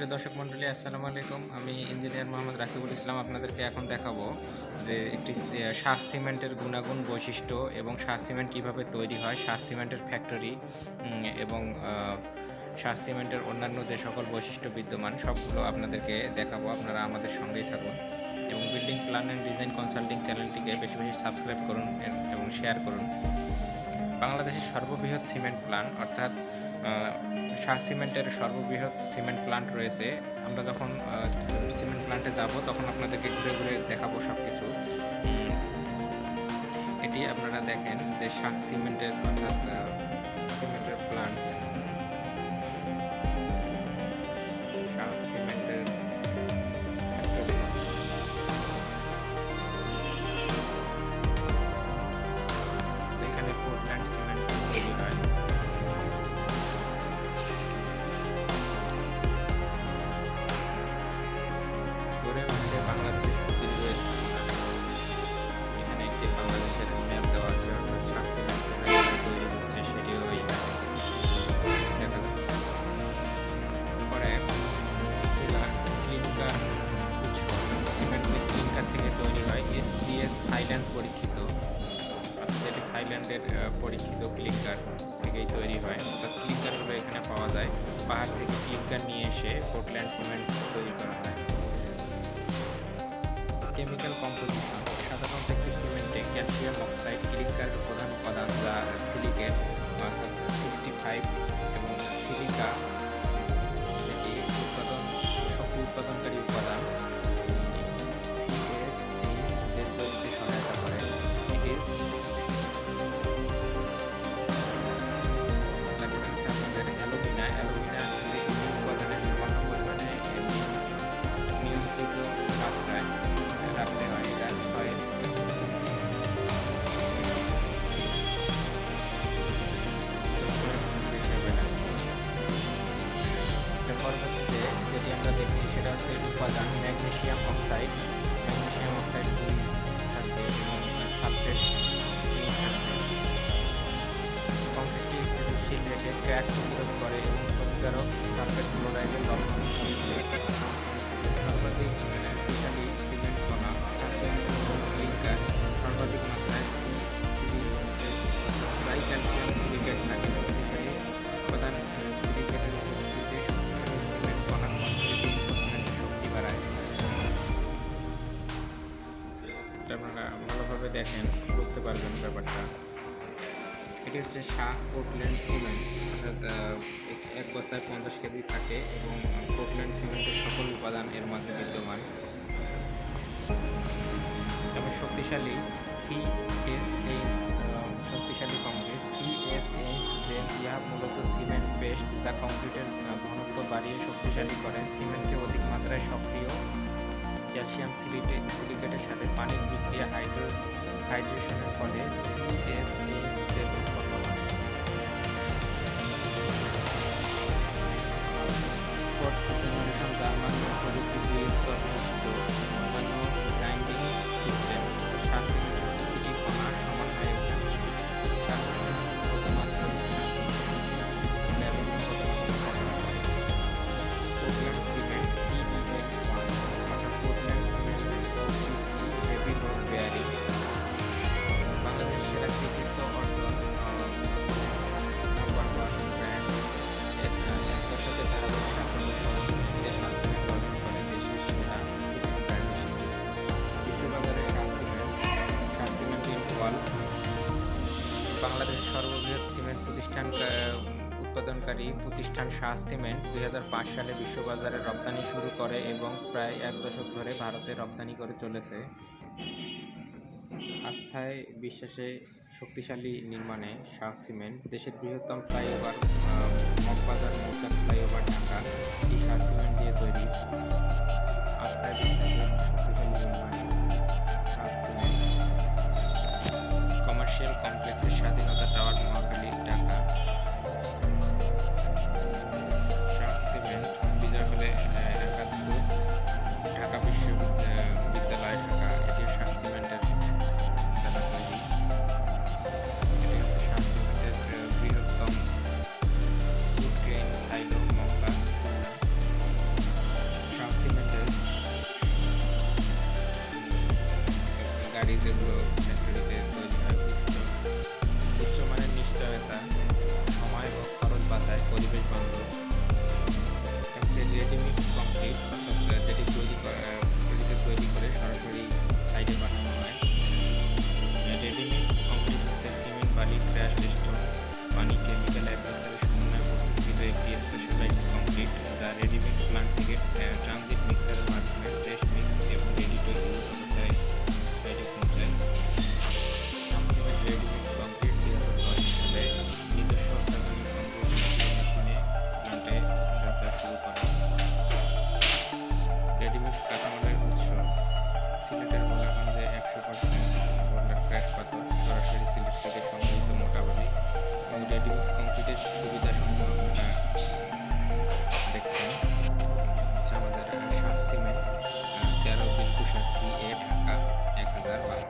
সুপ্রিয় দর্শক মণ্ডলী, আসসালামু আলাইকুম। আমি ইঞ্জিনিয়ার মোহাম্মদ রাকিবুল ইসলাম আপনাদেরকে এখন দেখাবো যে একটি শাহ সিমেন্টের গুণাগুণ বৈশিষ্ট্য এবং শাহ সিমেন্ট কীভাবে তৈরি হয়, শাহ সিমেন্টের ফ্যাক্টরি এবং শাহ সিমেন্টের অন্যান্য যে সকল বৈশিষ্ট্য বিদ্যমান, সবগুলো আপনাদেরকে দেখাবো। আপনারা আমাদের সঙ্গেই থাকুন এবং building plan and design consulting চ্যানেলটিকে বেশি বেশি সাবস্ক্রাইব করুন এবং শেয়ার করুন। বাংলাদেশের সর্ববৃহৎ সিমেন্ট প্ল্যান, অর্থাৎ শাহ সিমেন্টের সর্ববৃহৎ সিমেন্ট প্লান্ট রয়েছে। আমরা যখন সিমেন্ট প্লান্টে যাব, তখন আপনাদেরকে ঘুরে ঘুরে দেখাবো সব কিছু এটি আপনারা দেখেন যে শাহ সিমেন্টের অর্থাৎ থাইল্যান্ড পরীক্ষিত যেটি থাইল্যান্ডের পরীক্ষিত ক্লিনকার থেকেই তৈরি হয়। অর্থাৎ ক্লিনকারগুলো এখানে পাওয়া যায়। পাহাড় থেকে ক্লিনকার নিয়ে এসে পোর্টল্যান্ড সিমেন্ট তৈরি করা হয়। কেমিক্যাল কম্পোজিশন সাধারণত একটি সিমেন্টে ক্যালসিয়াম অক্সাইড ক্লিনকারের প্রধান উপাদান যা সিলিকেট অর্থাৎ সিক্সটি ফাইভ এবং সিলিকা এটি হচ্ছে শাহ পোর্টল্যান্ড সিমেন্ট অর্থাৎ এক- বস্তায় পঞ্চাশ কেজি থাকে এবং পোর্টল্যান্ড সিমেন্টের সকল উপাদান এর মাঝে বিদ্যমান। তবে শক্তিশালী সিএসএইচ শক্তিশালী কংক্রিট সিএসএইচ যে ইহা মূলত সিমেন্ট পেস্ট যা কংক্রিটের ঘনত্ব বাড়িয়ে শক্তিশালী করে। সিমেন্টকে অধিক মাত্রায় সক্রিয়। ক্যালসিয়াম সিলিকেট সিলিকেটের সাথে পানির বিক্রিয়া হাইড্রো হাইড্রেশনের ফলে সিএসএইচ এর সর্ববৃহৎ সিমেন্ট প্রতিষ্ঠান উৎপাদনকারী প্রতিষ্ঠান শাহ সিমেন্ট দুই হাজার পাঁচ সালে বিশ্ববাজারে রপ্তানি শুরু করে এবং প্রায় এক দশক ধরে ভারতে রপ্তানি করে চলেছে। আস্থায় বিশ্বাসে শক্তিশালী নির্মাণে শাহ সিমেন্ট দেশের বৃহত্তম flyover regarding the globe. CF ครับเอคเซอร์วัง